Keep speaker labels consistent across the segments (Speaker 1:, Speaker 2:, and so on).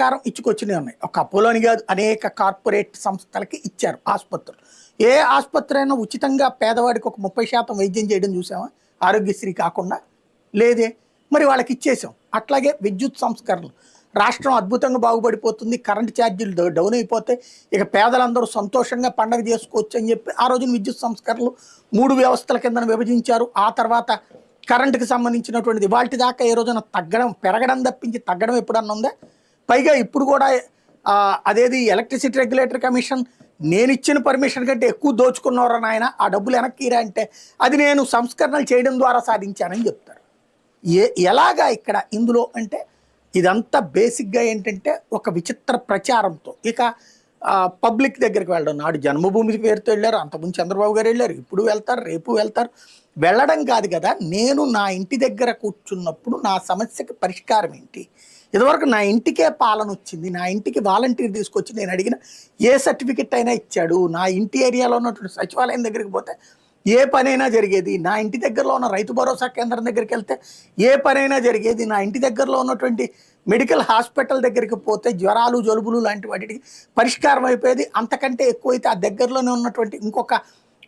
Speaker 1: ప్రకారం ఇచ్చుకొచ్చినవి ఉన్నాయి. ఒక అపోలోని కాదు అనేక కార్పొరేట్ సంస్థలకి ఇచ్చారు ఆసుపత్రులు. ఏ ఆసుపత్రి అయినా ఉచితంగా పేదవాడికి ఒక ముప్పై శాతం వైద్యం చేయడం చూసామా ఆరోగ్యశ్రీ కాకుండా లేదే. మరి వాళ్ళకి ఇచ్చేసాం. అట్లాగే విద్యుత్ సంస్కరణలు. రాష్ట్రం అద్భుతంగా బాగుపడిపోతుంది. కరెంట్ ఛార్జీలు డౌన్ అయిపోతే ఇక పేదలందరూ సంతోషంగా పండగ చేసుకోవచ్చు అని చెప్పి ఆ రోజున విద్యుత్ సంస్కరణలు మూడు వ్యవస్థల కింద విభజించారు. ఆ తర్వాత కరెంటుకి సంబంధించినటువంటిది వాటి దాకా ఏ రోజున తగ్గడం పెరగడం తప్పించి తగ్గడం ఎప్పుడన్నా ఉందా? పైగా ఇప్పుడు కూడా అదేది ఎలక్ట్రిసిటీ రెగ్యులేటర్ కమిషన్ నేను ఇచ్చిన పర్మిషన్ కంటే ఎక్కువ దోచుకున్నవరా నాయన? ఆ డబ్బులు వెనక్కిరా అంటే అది నేను సంస్కరణలు చేయడం ద్వారా సాధించానని చెప్తారు. ఏ ఎలాగా ఇక్కడ ఇందులో అంటే ఇదంతా బేసిక్గా ఏంటంటే ఒక విచిత్ర ప్రచారంతో. ఇక పబ్లిక్ దగ్గరికి వెళ్ళడం. నాడు జన్మభూమి పేరుతో వెళ్ళారు అంతకుముందు చంద్రబాబు గారు వెళ్ళారు ఇప్పుడు వెళ్తారు రేపు వెళ్తారు. వెళ్ళడం కాదు కదా నేను నా ఇంటి దగ్గర కూర్చున్నప్పుడు నా సమస్యకి పరిష్కారం ఏంటి? ఇదివరకు నా ఇంటికే పాలన వచ్చింది నా ఇంటికి వాలంటీర్ తీసుకొచ్చి నేను అడిగిన ఏ సర్టిఫికెట్ అయినా ఇచ్చాడు. నా ఇంటి ఏరియాలో ఉన్నటువంటి సచివాలయం దగ్గరికి పోతే ఏ పనైనా జరిగేది. నా ఇంటి దగ్గరలో ఉన్న రైతు భరోసా కేంద్రం దగ్గరికి వెళ్తే ఏ పనైనా జరిగేది. నా ఇంటి దగ్గరలో ఉన్నటువంటి మెడికల్ హాస్పిటల్ దగ్గరికి పోతే జ్వరాలు జలుబులు లాంటి వాటికి పరిష్కారం అయిపోయేది. అంతకంటే ఎక్కువైతే ఆ దగ్గరలోనే ఉన్నటువంటి ఇంకొక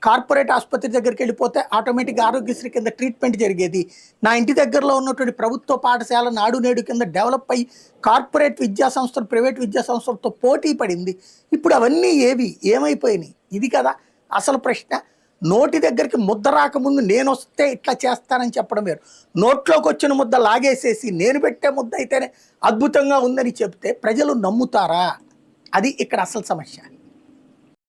Speaker 1: కార్పొరేట్ ఆసుపత్రి దగ్గరికి వెళ్ళిపోతే ఆటోమేటిక్గా ఆరోగ్యశ్రీ కింద ట్రీట్మెంట్ జరిగేది. నా ఇంటి దగ్గరలో ఉన్నటువంటి ప్రభుత్వ పాఠశాల నాడు నేడు కింద డెవలప్ అయ్యి కార్పొరేట్ విద్యా సంస్థలు ప్రైవేట్ విద్యా సంస్థలతో పోటీ పడింది. ఇప్పుడు అవన్నీ ఏవి? ఏమైపోయినాయి? ఇది కదా అసలు ప్రశ్న. నోటి దగ్గరికి ముద్ద రాకముందు నేను వస్తే ఇట్లా చేస్తానని చెప్పడం వేరు. నోట్లోకి వచ్చిన ముద్ద లాగేసేసి నేను పెట్టే ముద్ద అయితేనే అద్భుతంగా ఉందని చెప్తే ప్రజలు నమ్ముతారా? అది ఇక్కడ అసలు సమస్య.